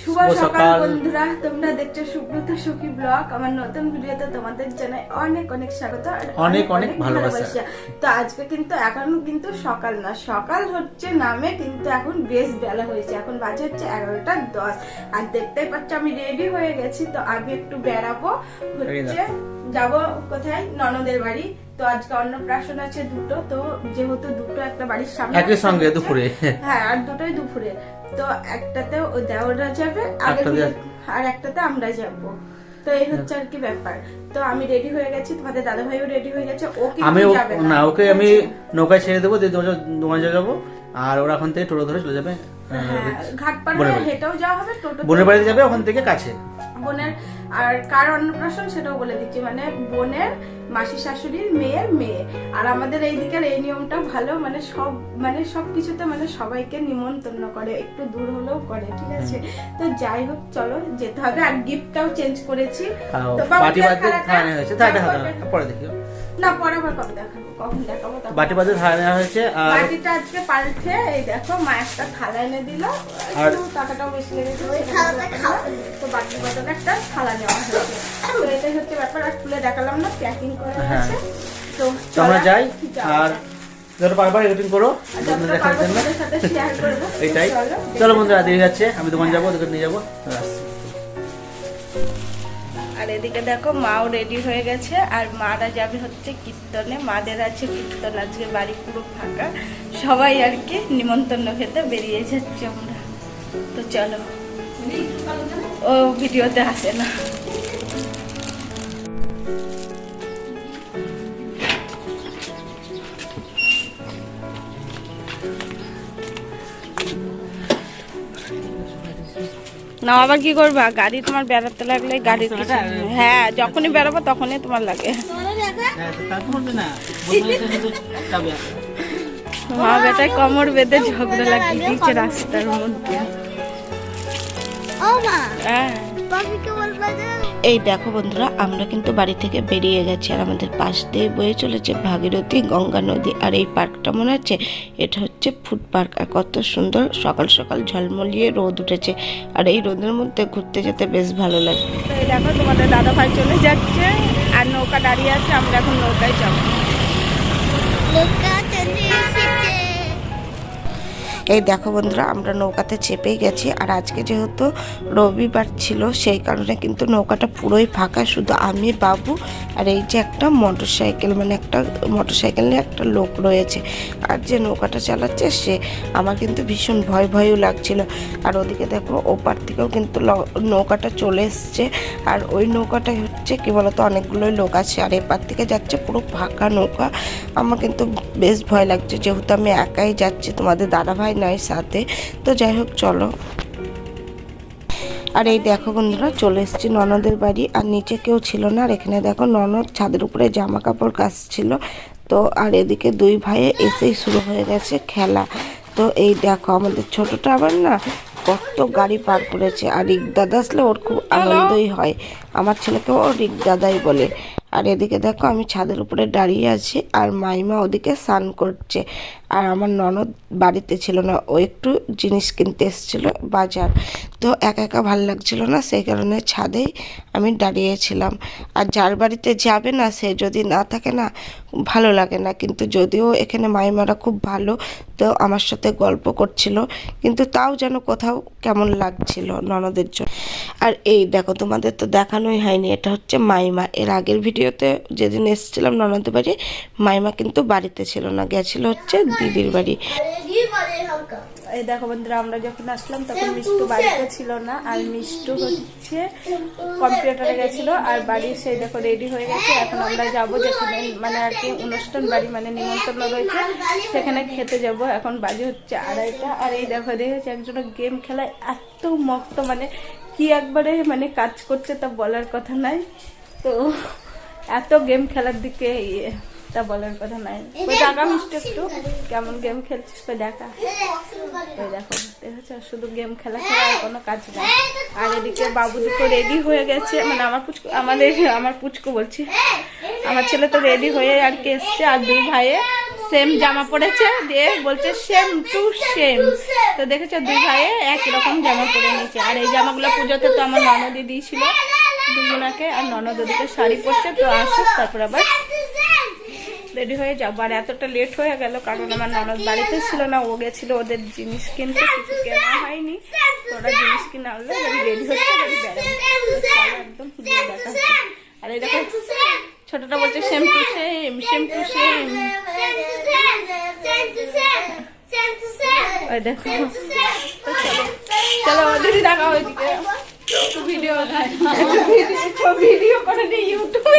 শুভ সকাল। বন্ধুরা তোমরা দেখছ সুব্রত সুখী ব্লগ। আমার নতুন ভিডিওতে তোমাদের জানাই অনেক অনেক স্বাগত অনেক অনেক ভালোবাসা। তো আজকে কিন্তু এখন কিন্তু সকাল না সকাল হচ্ছে নামে কিন্তু এখন বেশ বেলা হয়েছে। এখন বাজে হচ্ছে এগারোটা দশ। আর দেখতেই পাচ্ছ আমি রেডি হয়ে গেছি তো আমি একটু বেড়াবো। হচ্ছে যাব কোথায়? ননদের বাড়ি। তো আজকে অন্নপ্রাশন আছে দুটো তো যেহেতু দুটো একটা বাড়ির সামনে একই সঙ্গে দুপুরে। হ্যাঁ আর দুটোই দুপুরে। তো একটাতে যাবে আর একটাতে আমরা যাব। তো এই হচ্ছে আর কি ব্যাপার। তো আমি রেডি হয়ে গেছি তোমাদের দাদা ভাইও রেডি হয়ে গেছে ও আমি না। ওকে আমি নৌকায় ছেড়ে দেবো দোকানে যাব আর ওরা ওখান থেকে টোটো ধরে চলে যাবে। হ্যাঁ ঘাট পার বোনের হয়ে হেঁটেও যাওয়া হবে টোটো বোনের বাড়িতে যাবে। ওখান থেকে কাছে। বোনের আর কার অন্নপ্রাশন সেটাও বলে দিচ্ছি মানে বোনের মাসি শাশুড়ির মেয়ের মেয়ে। আর আমাদের এই দিকের এই নিয়মটা ভালো মানে সব মানে সব কিছুতে মানে সবাইকে নিমন্ত্রণ করে একটু দূর হলেও করে ঠিক আছে? তো যাই হোক চলো যেতে হবে। আর গিফটটাও চেঞ্জ করেছি। তো বাবা, হয়েছে। থালাটা পরে দেখিও না পরে আবার কবে দেখাবো? কখন দেখাবো। বাটি থালা নেওয়া হয়েছে আর বাটিটা আজকে পাল্টে এই দেখো মা একটা থালা এনে দিল। আর- টাকাটাও বেশি লেগেছে তো বাটির বদলে একটা থালা নেওয়া হয়েছে। তো এটাই হচ্ছে ব্যাপার আর খুলে দেখালাম না প্যাকিং করে। আছে তো তো আমরা যাই আর। যত পারবার এডিটিং করো বন্ধুদের দেখার জন্য। সাথে এটাই। চলো, চলো বন্ধুরা দেরি যাচ্ছে আমি দোকান যাব দোকান নিয়ে যাব। আসছি। এদিকে দেখো মাও রেডি হয়ে গেছে, আর মারা যাবে হচ্ছে কীর্তনে। মাদের আছে কীর্তন, আজকে বাড়ি পুরো ফাঁকা। সবাই আর কি নিমন্ত্রণ খেতে বেরিয়ে যাচ্ছে আমরা। তো চলো, ও ভিডিওতে আসে না। না আবার কি করবা? গাড়ি তোমার বেড়াতে লাগলে গাড়ি কিছু হ্যাঁ যখনই বেরোবো তখনই তোমার লাগে। মা বেটা কমর বেঁধে ঝগড়া লাগিয়ে দিচ্ছে রাস্তার মধ্যে। হ্যাঁ। এই দেখো বন্ধুরা আমরা কিন্তু বাড়ি থেকে বেরিয়ে গেছি আর আমাদের পাশ দিয়ে বয়ে চলেছে ভাগীরথী গঙ্গা নদী। আর এই পার্কটা মনে হচ্ছে এটা হচ্ছে ফুড পার্ক। আর কত সুন্দর সকাল সকাল ঝলমলিয়ে রোদ উঠেছে। আর এই রোদের মধ্যে ঘুরতে যেতে বেশ ভালো লাগে। দেখো তোমাদের দাদা ভাই চলে যাচ্ছে আর নৌকা দাঁড়িয়ে আছে আমরা এখন নৌকায় যাব। এই দেখো বন্ধুরা, আমরা নৌকাতে চেপেই গেছি আর আজকে যেহেতু রবিবার ছিল, সেই কারণে কিন্তু নৌকাটা পুরোই ফাঁকা, শুধু আমি, বাবু আর এই যে একটা মোটর সাইকেল মানে একটা মোটর সাইকেল নিয়ে একটা লোক রয়েছে। আর যে নৌকাটা চালাচ্ছে, সে আমার কিন্তু ভীষণ ভয় ভয়ও লাগছিল। আর ওদিকে দেখো, ওপার থেকেও কিন্তু নৌকাটা চলে এসছে। আর ওই নৌকাটাই হচ্ছে কি বলতো, অনেকগুলোই লোক আছে। আর এপার থেকে যাচ্ছে পুরো ফাঁকা নৌকা। আমার কিন্তু বেশ ভয় লাগছে, যেহেতু আমি একাই যাচ্ছি, তোমাদের দাদা ভাই নাই সাথে। তো যাই হোক চলো। আর এই দেখো বন্ধুরা চলে এসেছি ননদের বাড়ি। আর নিচে কেউ ছিল না আর এখানে দেখো ননদ ছাদের উপরে জামা কাপড় কাচছিল। তো আর এদিকে দুই ভাইয়ে এসেই শুরু হয়ে গেছে খেলা। তো এই দেখো আমাদের ছোটটা আবার না কত গাড়ি পার করেছে। আর রিক দাদা আসলে ওর খুব আনন্দই হয়। আমার ছেলেকেও ও রিক দাদাই বলে। আর এদিকে দেখো আমি ছাদের উপরে দাঁড়িয়ে আছি আর মাইমা ওদিকে স্নান করছে। আর আমার ননদ বাড়িতে ছিল না, ও একটু জিনিস কিনতে এসেছিল বাজার। তো একা একা ভালো লাগছিল না, সেই কারণে ছাদেই আমি দাঁড়িয়েছিলাম। আর যার বাড়িতে যাবে না, সে যদি না থাকে না, ভালো লাগে না। কিন্তু যদিও এখানে মাইমারা খুব ভালো, তো আমার সাথে গল্প করছিল, কিন্তু তাও যেন কোথাও কেমন লাগছিল ননদের জন্য। আর এই দেখো, তোমাদের তো দেখানোই হয়নি, এটা হচ্ছে মাইমা। এর আগের ভিডিওতে যেদিন এসেছিলাম ননদের বাড়ি, মাইমা কিন্তু বাড়িতে ছিল না, গেছিল হচ্ছে দিদির বাড়ি। এই দেখো বন্ধুরা, আমরা যখন আসলাম তখন মিষ্টু বাড়িতে ছিল না, আর মিষ্টু হচ্ছে কম্পিউটারে গেছিল, আর বাড়ি সেই দেখো রেডি হয়ে গেছে। এখন আমরা যাব যেখানে মানে আর কি অনুষ্ঠান বাড়ি মানে নিমন্ত্রণ রয়েছে, সেখানে খেতে যাব। এখন বাজে হচ্ছে আড়াইটা, আর এই দেখো, দেখেছি একজনের গেম খেলায় এত মক্ত মানে কি একবারে মানে কাজ করছে তা বলার কথা নাই। তো এত গেম খেলার দিকে ইয়ে। তা বলার কথা নাই। ওই দেখা মিষ্টি একটু কেমন গেম খেলছিস তো দেখা। ওই দেখো দেখেছ শুধু গেম খেলা খেলা আর কোনো কাজ নাই। আর এদিকে বাবু দুটো রেডি হয়ে গেছে। মানে আমার পুচকু আমাদের আমার পুচকু বলছি আমার ছেলে তো রেডি হয়ে আর কি এসছে আর দুই ভাইয়ে সেম জামা পরেছে। দিয়ে বলছে সেম টু সেম তো দেখেছ দুই ভাইয়ে একই রকম জামা পরে নিয়েছে। আর এই জামাগুলো পুজোতে তো আমার ননদি দিয়েছিল দুজনাকে আর ননদ ওদিকে শাড়ি পরছে তো আসুক তারপর আবার রেডি হয়ে যাব আর এতটা লেট হয়ে গেল, কারণ আমার ননদ বাড়িতে ছিল না, ও গেছিল ওদের জিনিস কিনতে কিছু কেনা হয়নি। ওরা জিনিস কিনে আনলো রেডি হচ্ছে একদম দেখা। আর এই দেখো, ছোটটা বলছে same to same same to same ওই দেখো। চলো দিদি দেখা ওইদিকে ভিডিও ভিডিও করে ইউটিউবে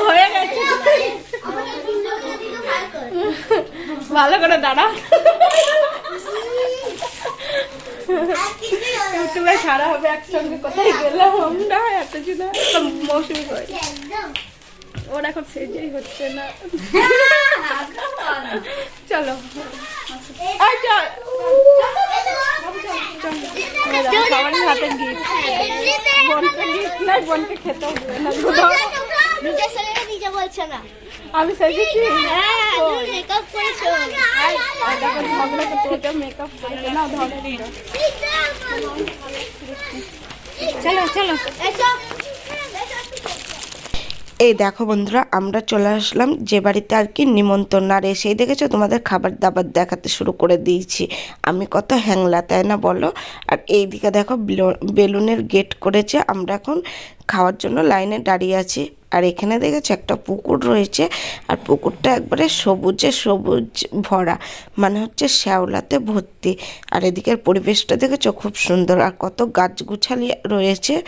হয়ে গেছে ভালো করে দাঁড়া ইউটিউবে ছাড়া হবে একসঙ্গে কোথায় গেলাম আমরা এত ছিল মৌসুমি করে ওর এখন সেজেই হচ্ছে না চলো আয় চল এই দেখো, সবারই হাতে গিফট বোনকে গিফট নাই বোনকে খেতেও দেবে না দুধও। নিজে বলছো না আমি সেজেছি হ্যাঁ কই? মেকআপ করেছ আর দেখো ঝগড়া করতে করতে মেকআপ করেছে না ধরে দিল চলো চলো এসো এই দেখো বন্ধুরা, আমরা চলে আসলাম যে বাড়িতে আর কি নিমন্ত্রণ। আর এসেই দেখেছ, তোমাদের খাবার দাবার দেখাতে শুরু করে দিয়েছি। আমি কত হ্যাংলা, তাই না বলো? আর এইদিকে দেখো, বেলু- বেলুনের গেট করেছে। আমরা এখন খাওয়ার জন্য লাইনে দাঁড়িয়ে আছি। আর এখানে দেখেছ একটা পুকুর রয়েছে। আর পুকুরটা একবারে সবুজে সবুজ ভরা মানে হচ্ছে শ্যাওলাতে ভর্তি। আর এদিকের পরিবেশটা দেখেছ খুব সুন্দর, আর কত গাছগুছালি রয়েছে,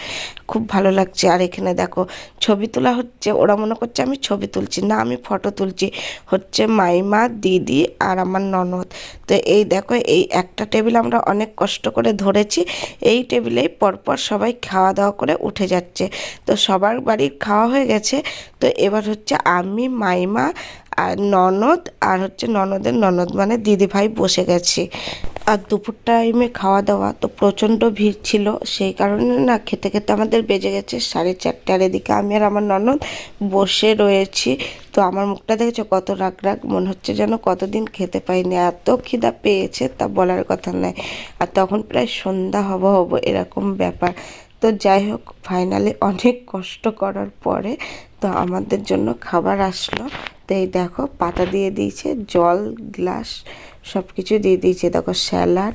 খুব ভালো লাগছে। আর এখানে দেখো, ছবি তোলা হচ্ছে, ওরা মনে করছে আমি ছবি তুলছি, না আমি ফটো তুলছি। হচ্ছে মাইমা, দিদি আর আমার ননদ। তো এই দেখো, এই একটা টেবিল আমরা অনেক কষ্ট করে ধরেছি, এই টেবিলেই পরপর সবাই খাওয়া দাওয়া করে উঠে যাচ্ছে। তো সবার বাড়ির খাওয়া হয়ে গেছে। তো এবার হচ্ছে আমি, মাইমা আর ননদ আর হচ্ছে ননদের ননদ মানে দিদি ভাই বসে গেছি। আর দুপুর টাইমে খাওয়া দাওয়া তো প্রচণ্ড ভিড় ছিল। সেই কারণে না খেতে খেতে আমাদের বেজে গেছে সাড়ে চারটার এদিকে আমি আর আমার ননদ বসে রয়েছি। তো আমার মুখটা দেখেছ কত রাগ রাগ, মনে হচ্ছে যেন কতদিন খেতে পাইনি। এত খিদা পেয়েছে তা বলার কথা নয়। আর তখন প্রায় সন্ধ্যা হব হব এরকম ব্যাপার। তো যাই হোক ফাইনালি অনেক কষ্ট করার পরে তো আমাদের জন্য খাবার আসলো। তো এই দেখো, পাতা দিয়ে দিয়েছে, জল, গ্লাস সব কিছু দিয়ে দিয়েছে। দেখো, স্যালাড,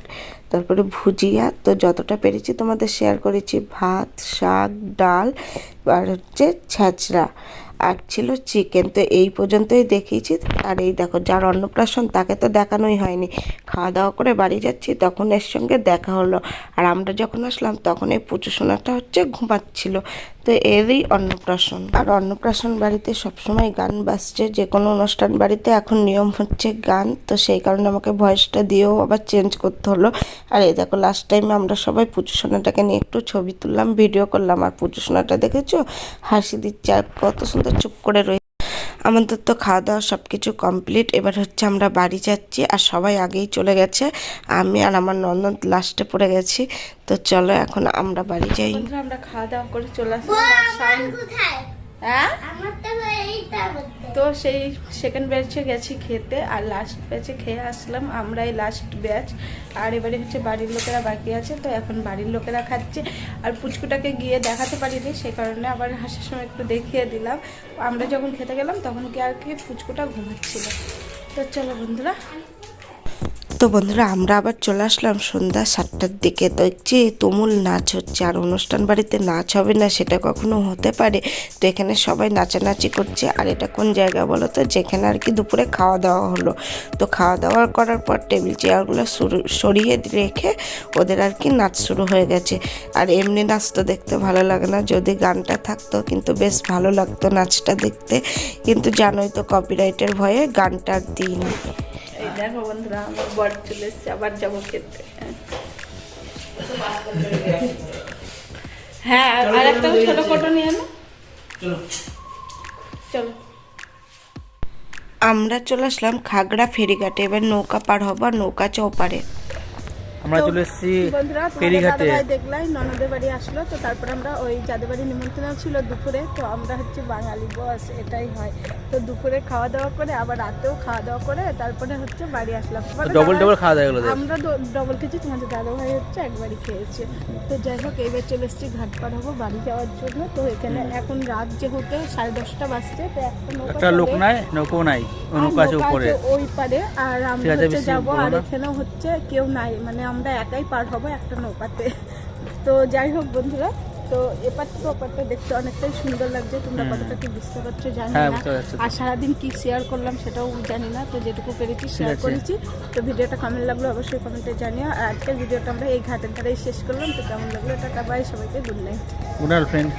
তারপরে ভুজিয়া। তো যতটা পেরেছি তোমাদের শেয়ার করেছি। ভাত, শাক, ডাল আর হচ্ছে ছ্যাঁচড়া আর ছিল চিকেন। তো এই পর্যন্তই দেখিয়েছি আর এই দেখো, যার অন্নপ্রাশন তাকে তো দেখানোই হয়নি। খাওয়া দাওয়া করে বাড়ি যাচ্ছি, তখন এর সঙ্গে দেখা হলো। আর আমরা যখন আসলাম, তখন এই পুজো সোনাটা হচ্ছে ঘুমাচ্ছিল। তো এরই অন্নপ্রাশন। আর অন্নপ্রাশন বাড়িতে সবসময় গান বাজছে যে কোনো অনুষ্ঠান বাড়িতে এখন নিয়ম হচ্ছে গান, তো সেই কারণে আমাকে ভয়েসটা দিয়েও আবার চেঞ্জ করতে হলো। আর এই দেখো লাস্ট টাইমে আমরা সবাই পুজো সোনাটাকে নিয়ে একটু ছবি তুললাম ভিডিও করলাম, আর পুজো সোনাটা দেখেছ? হাসি দিচ্ছে, আর কত সুন্দর চুপ করে রয়েছে আমাদের তো খাওয়া দাওয়া সব কিছু কমপ্লিট এবার হচ্ছে আমরা বাড়ি যাচ্ছি আর সবাই আগেই চলে গেছে। আমি আর আমার নন্দন লাস্টে পড়ে গেছি। তো চলো এখন আমরা বাড়ি যাই। আমরা খাওয়া দাওয়া করে চলে কোথায়? হ্যাঁ? তো সেই সেকেন্ড ব্যাচে গেছি খেতে আর লাস্ট ব্যাচে খেয়ে আসলাম আমরাই লাস্ট ব্যাচ আর এবারে হচ্ছে বাড়ির লোকেরা বাকি আছে তো এখন বাড়ির লোকেরা খাচ্ছে। আর পুচকুটাকে গিয়ে দেখাতে পারিনি সে কারণে আবার হাসার সময় একটু দেখিয়ে দিলাম। আমরা যখন খেতে গেলাম তখন কি আর কি পুচকুটা ঘুমাচ্ছিল। তো চলো বন্ধুরা। তো বন্ধুরা, আমরা আবার চলে আসলাম সন্ধ্যা সাতটার দিকে। তো দেখছি তুমুল নাচ হচ্ছে, আর অনুষ্ঠান বাড়িতে নাচ হবে না সেটা কখনো হতে পারে। তো এখানে সবাই নাচানাচি করছে, আর এটা কোন জায়গা বলো তো? যেখানে আর কি দুপুরে খাওয়া দাওয়া হলো। তো খাওয়া দাওয়া করার পর টেবিল চেয়ারগুলো সরিয়ে রেখে ওদের আর কি নাচ শুরু হয়ে গেছে। আর এমনি নাচ তো দেখতে ভালো লাগে না, যদি গানটা থাকতো কিন্তু বেশ ভালো লাগতো নাচটা দেখতে। কিন্তু জানোই তো কপিরাইটের ভয়ে গানটা আর দিই না দেখো বন্ধুরা আমার বর চলে এসছে আবার যাব খেতে। হ্যাঁ আর একটা ছোট ফটো নিয়ে আনো। চলো। চলো। আমরা চলে আসলাম খাগড়া ফেরিঘাটে এবার নৌকা পার হবার নৌকা চৌপারে আমরা চলে এসেছি ফেরিঘাটে। দেখলাই ননদের বাড়ি আসলো তো তারপর আমরা ওই যাদের বাড়ি নিমন্ত্রণ ছিল দুপুরে তো আমরা হচ্ছে বাঙালি বস এটাই হয়। তো দুপুরে খাওয়া দাওয়া করে আবার রাতেও খাওয়া দাওয়া করে তারপরে হচ্ছে বাড়ি আসলাম। ডবল ডবল খাওয়া দাওয়া গেলো আমরা ডবল খেয়েছি তোমাদের দাদা ভাই হচ্ছে একবারই খেয়েছে। তো যাই হোক এইবার চলে এসেছি ঘাট পার হব বাড়ি যাওয়ার জন্য। তো এখানে এখন রাত যেহেতু সাড়ে দশটা বাজছে তো একটা লোক নাই নৌকো নাই নৌকা আছে উপরে। ওই পারে আর আমরা হচ্ছে যাব আর এখানেও হচ্ছে কেউ নাই মানে আমরা একাই পার হব একটা নৌকাতে। তো যাই হোক বন্ধুরা তো এপার তো ওপারটা দেখতে অনেকটাই সুন্দর লাগছে। তোমরা কতটা কি বুঝতে পারছ জানি হ্যাঁ, না আর সারাদিন কি শেয়ার করলাম সেটাও জানি না। তো যেটুকু পেরেছি শেয়ার করেছি। তো ভিডিওটা কেমন লাগল অবশ্যই কমেন্টে জানিও। আর আজকের ভিডিওটা আমরা এই ঘাটের ধারেই শেষ করলাম। তো কেমন লাগল টাটা বাই সবাইকে গুড নাইট উনার ফ্রেন্ড